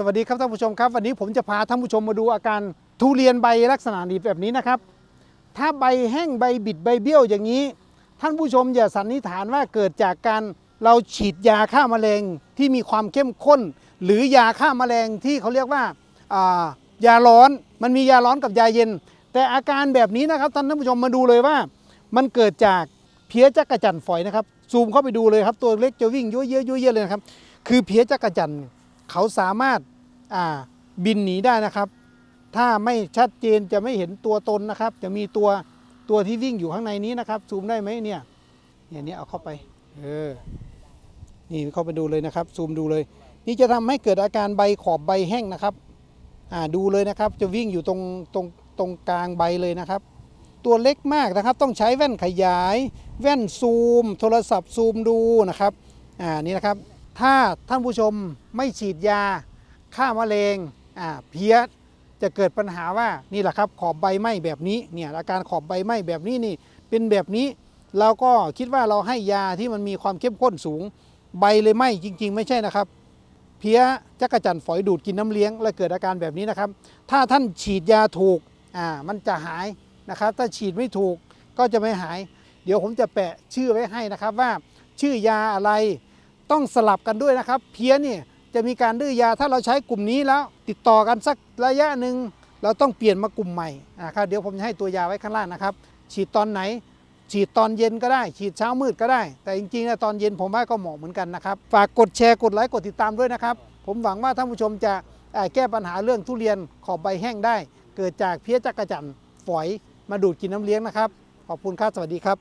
สวัสดีครับท่านผู้ชมครับวันนี้ผมจะพาท่านผู้ชมมาดูอาการทุเรียนใบลักษณะนี้แบบนี้นะครับ ถ้าใบแห้งใบบิดใบเบี้ยวอย่างนี้ ท่านผู้ชมอย่าสันนิษฐานว่าเกิดจากการเราฉีดยาฆ่าแมลงที่มีความเข้มข้น หรือยาฆ่าแมลงที่เขาเรียกว่าายาร้อนมันมียาร้อนกับยาเย็น แต่อาการแบบนี้นะครับท่านผู้ชมมาดูเลยว่า มันเกิดจากเพี้ยจักระจันฝอยนะครับซูมเข้าไปดูเลยครับตัวเล็กจะวิ่งเยอะยั่วเยอะเลยนะครับคือเพี้ยจักระจันท เขาสามารถอ่าบินหนีได้นะครับ ถ้าไม่ชัดเจนจะไม่เห็นตัวตนนะครับ จะมีตัวตัวที่วิ่งอยู่ข้างในนี้นะครับ ซูมได้ไหมเนี่ยเนี่ยนี่เอาเข้าไปเออนี่เข้าไปดูเลยนะครับ ซูมดูเลย นี่จะทำให้เกิดอาการใบขอบใบแห้งนะครับอ่าดูเลยนะครับ จะวิ่งอยู่ตรงตรงตรงกลางใบเลยนะครับ ตัวเล็กมากนะครับ ต้องใช้แว่นขยาย แว่นซูม โทรศัพท์ซูมดูนะครับอ่านี่นะครับ ถ้าท่านผู้ชมไม่ฉีดยาฆ่ามลงอ่าเพี้ยจะเกิดปัญหาว่านี่แหละครับขอบใบไหม้แบบนี้เนี่ยอาการขอบใบไหม้แบบนี้นี่เป็นแบบนี้เราก็คิดว่าเราให้ยาที่มันมีความเข้มข้นสูง ใบเลยไหม้จริง ๆ ไม่ใช่นะครับ เพี้ยจักระจันฝอยดูดกินน้ำเลี้ยง และเกิดอาการแบบนี้นะครับ ถ้าท่านฉีดยาถูกอ่ามันจะหายนะครับ ถ้าฉีดไม่ถูกก็จะไม่หาย เดี๋ยวผมจะแปะชื่อไว้ให้นะครับว่า ชื่อยาอะไร ต้องสลับกันด้วยนะครับ เพี้ยเนี่ยจะมีการดื้อยาถ้าเราใช้กลุ่มนี้แล้ว ติดต่อกันสักระยะหนึ่งเราต้องเปลี่ยนมากลุ่มใหม่นะครับเดี๋ยวผมจะให้ตัวยาไว้ข้างล่างนะครับ ฉีดตอนไหน ฉีดตอนเย็นก็ได้ ฉีดเช้ามืดก็ได้ แต่จริงๆนะตอนเย็นผมว่าก็เหมาะเหมือนกันนะครับ ฝากกดแชร์กดไลค์กดติดตามด้วยนะครับ ผมหวังว่าท่านผู้ชมจะแก้ปัญหาเรื่องทุเรียนขอบใบแห้งได้ เกิดจากเพี้ยจักระจันฝอยมาดูดกินน้ำเลี้ยงนะครับ ขอบคุณครับสวัสดีครับ